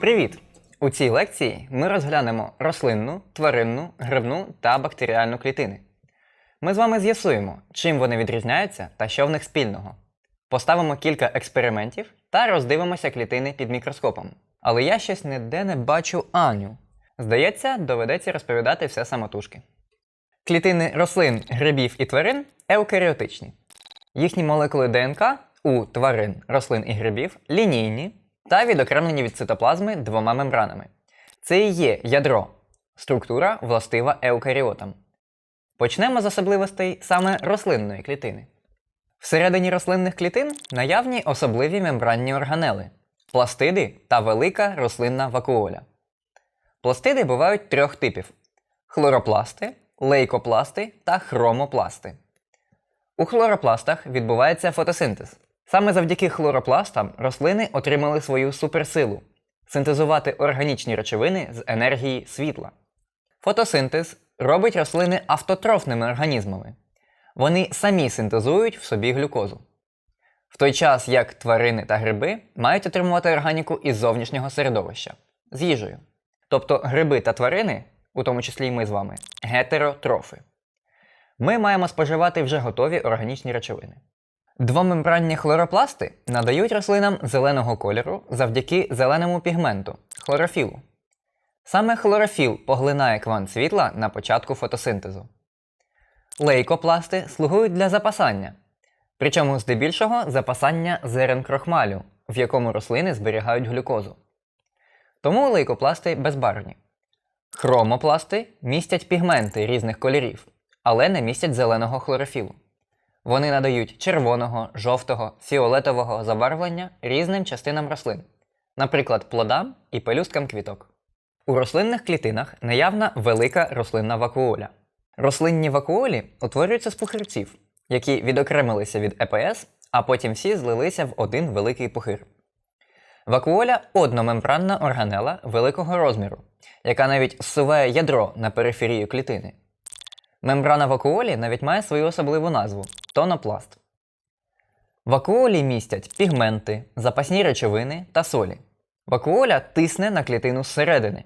Привіт! У цій лекції ми розглянемо рослинну, тваринну, грибну та бактеріальну клітини. Ми з вами з'ясуємо, чим вони відрізняються та що в них спільного. Поставимо кілька експериментів та роздивимося клітини під мікроскопом. Але я щось ніде не бачу Аню. Здається, доведеться розповідати все самотужки. Клітини рослин, грибів і тварин еукаріотичні. Їхні молекули ДНК у тварин, рослин і грибів лінійні та відокремлені від цитоплазми двома мембранами. Це і є ядро, структура властива еукаріотам. Почнемо з особливостей саме рослинної клітини. Всередині рослинних клітин наявні особливі мембранні органели пластиди та велика рослинна вакуоля. Пластиди бувають трьох типів: хлоропласти, лейкопласти та хромопласти. У хлоропластах відбувається фотосинтез. Саме завдяки хлоропластам рослини отримали свою суперсилу синтезувати органічні речовини з енергії світла. Фотосинтез робить рослини автотрофними організмами. Вони самі синтезують в собі глюкозу. В той час як тварини та гриби мають отримувати органіку із зовнішнього середовища з їжею. Тобто гриби та тварини, у тому числі і ми з вами, гетеротрофи. Ми маємо споживати вже готові органічні речовини. Двомембранні хлоропласти надають рослинам зеленого кольору завдяки зеленому пігменту хлорофілу. Саме хлорофіл поглинає квант світла на початку фотосинтезу. Лейкопласти слугують для запасання, причому здебільшого запасання зерен крохмалю, в якому рослини зберігають глюкозу. Тому лейкопласти безбарвні. Хромопласти містять пігменти різних кольорів, але не містять зеленого хлорофілу. Вони надають червоного, жовтого, фіолетового забарвлення різним частинам рослин, наприклад, плодам і пелюсткам квіток. У рослинних клітинах наявна велика рослинна вакуоля. Рослинні вакуолі утворюються з пухирців, які відокремилися від ЕПС, а потім всі злилися в один великий пухир. Вакуоля одномембранна органела великого розміру, яка навіть зсуває ядро на периферію клітини. Мембрана вакуолі навіть має свою особливу назву тонопласт. Вакуолі містять пігменти, запасні речовини та солі. Вакуоля тисне на клітину зсередини.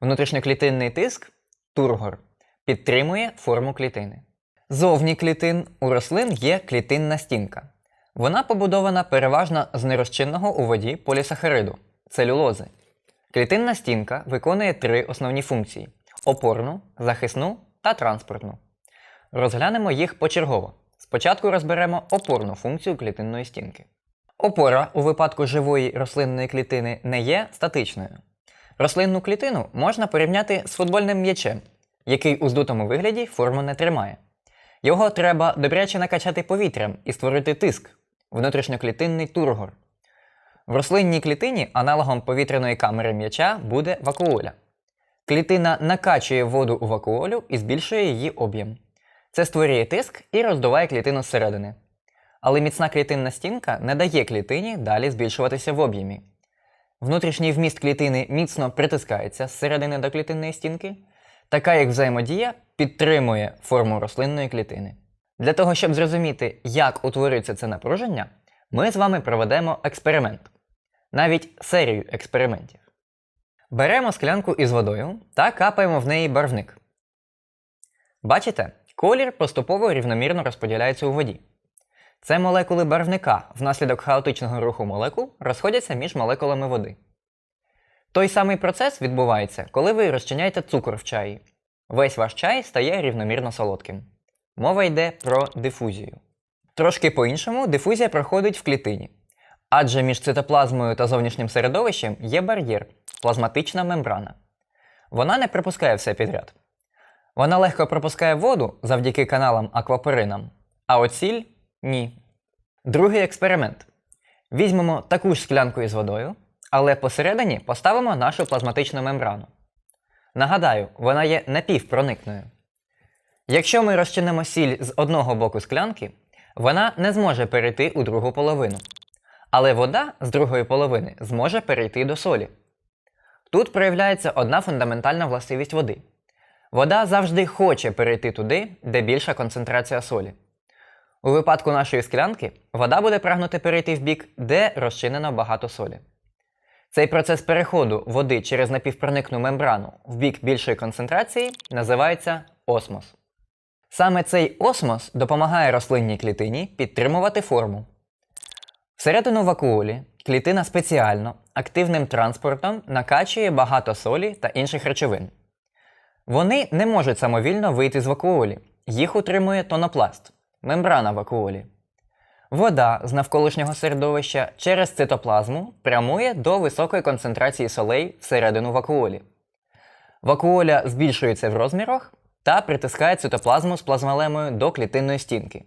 Внутрішньоклітинний тиск тургор підтримує форму клітини. Зовні клітин у рослин є клітинна стінка. Вона побудована переважно з нерозчинного у воді полісахариду целюлози. Клітинна стінка виконує три основні функції: опорну, захисну та транспортну. Розглянемо їх почергово. Спочатку розберемо опорну функцію клітинної стінки. Опора у випадку живої рослинної клітини не є статичною. Рослинну клітину можна порівняти з футбольним м'ячем, який у здутому вигляді форму не тримає. Його треба добряче накачати повітрям і створити тиск внутрішньоклітинний тургор. В рослинній клітині аналогом повітряної камери м'яча буде вакуоля. Клітина накачує воду у вакуолю і збільшує її об'єм. Це створює тиск і роздуває клітину зсередини. Але міцна клітинна стінка не дає клітині далі збільшуватися в об'ємі. Внутрішній вміст клітини міцно притискається зсередини до клітинної стінки. Така як взаємодія підтримує форму рослинної клітини. Для того, щоб зрозуміти, як утворюється це напруження, ми з вами проведемо експеримент, навіть серію експериментів. Беремо склянку із водою та капаємо в неї барвник. Бачите, колір поступово рівномірно розподіляється у воді. Це молекули барвника внаслідок хаотичного руху молекул розходяться між молекулами води. Той самий процес відбувається, коли ви розчиняєте цукор в чаї. Весь ваш чай стає рівномірно солодким. Мова йде про дифузію. Трошки по-іншому дифузія проходить в клітині. Адже між цитоплазмою та зовнішнім середовищем є бар'єр плазматична мембрана. Вона не пропускає все підряд. Вона легко пропускає воду завдяки каналам аквапоринам, а оціль ні. Другий експеримент. Візьмемо таку ж склянку із водою, але посередині поставимо нашу плазматичну мембрану. Нагадаю, вона є напівпроникною. Якщо ми розчинимо сіль з одного боку склянки, вона не зможе перейти у другу половину. Але вода з другої половини зможе перейти до солі. Тут проявляється одна фундаментальна властивість води. Вода завжди хоче перейти туди, де більша концентрація солі. У випадку нашої склянки вода буде прагнути перейти в бік, де розчинено багато солі. Цей процес переходу води через напівпроникну мембрану в бік більшої концентрації називається осмос. Саме цей осмос допомагає рослинній клітині підтримувати форму. Всередину вакуолі клітина спеціально активним транспортом накачує багато солі та інших речовин. Вони не можуть самовільно вийти з вакуолі, їх утримує тонопласт мембрана вакуолі. Вода з навколишнього середовища через цитоплазму прямує до високої концентрації солей всередину вакуолі. Вакуоля збільшується в розмірах та притискає цитоплазму з плазмалемою до клітинної стінки.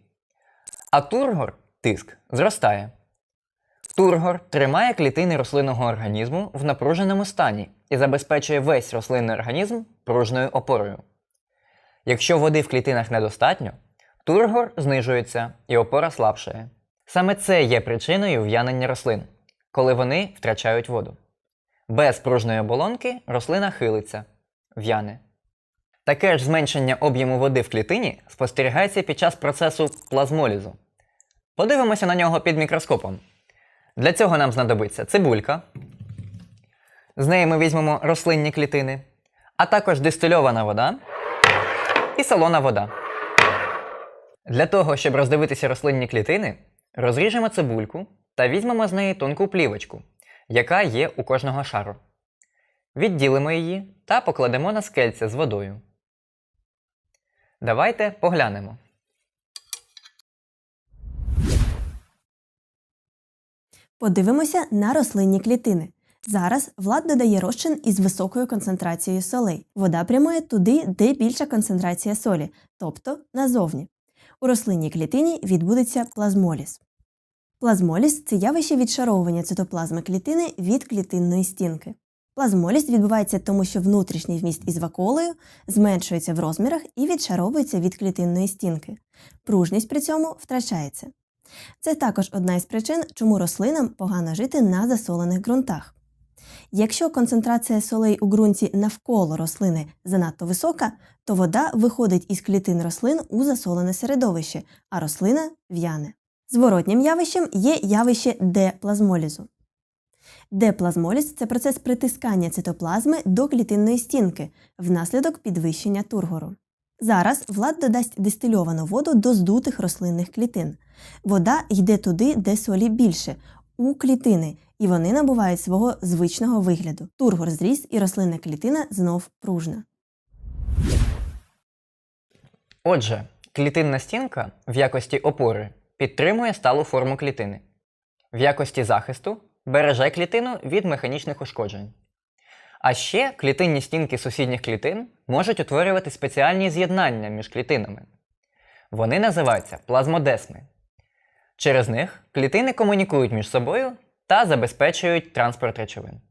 А тургор тиск зростає. Тургор тримає клітини рослинного організму в напруженому стані і забезпечує весь рослинний організм пружною опорою. Якщо води в клітинах недостатньо, тургор знижується і опора слабшає. Саме це є причиною в'янення рослин, коли вони втрачають воду. Без пружної оболонки рослина хилиться, в'яне. Таке ж зменшення об'єму води в клітині спостерігається під час процесу плазмолізу. Подивимося на нього під мікроскопом. Для цього нам знадобиться цибулька. З неї ми візьмемо рослинні клітини, а також дистильована вода і солона вода. Для того, щоб роздивитися рослинні клітини, розріжемо цибульку та візьмемо з неї тонку плівочку, яка є у кожного шару. Відділимо її та покладемо на скельце з водою. Давайте поглянемо. Подивимося на рослинні клітини. Зараз Влад додає розчин із високою концентрацією солей. Вода прямує туди, де більша концентрація солі, тобто назовні. У рослинній клітині відбудеться плазмоліз. Плазмоліз це явище відшаровування цитоплазми клітини від клітинної стінки. Плазмоліз відбувається тому, що внутрішній вміст із вакуолею зменшується в розмірах і відшаровується від клітинної стінки. Пружність при цьому втрачається. Це також одна із причин, чому рослинам погано жити на засолених ґрунтах. Якщо концентрація солей у ґрунті навколо рослини занадто висока, то вода виходить із клітин рослин у засолене середовище, а рослина в'яне. Зворотнім явищем є явище деплазмолізу. Деплазмоліз це процес притискання цитоплазми до клітинної стінки внаслідок підвищення тургору. Зараз Влад додасть дистильовану воду до здутих рослинних клітин. Вода йде туди, де солі більше, у клітини, і вони набувають свого звичного вигляду. Тургор зріс і рослинна клітина знов пружна. Отже, клітинна стінка в якості опори підтримує сталу форму клітини. В якості захисту береже клітину від механічних ушкоджень. А ще клітинні стінки сусідніх клітин можуть утворювати спеціальні з'єднання між клітинами. Вони називаються плазмодесми. Через них клітини комунікують між собою та забезпечують транспорт речовин.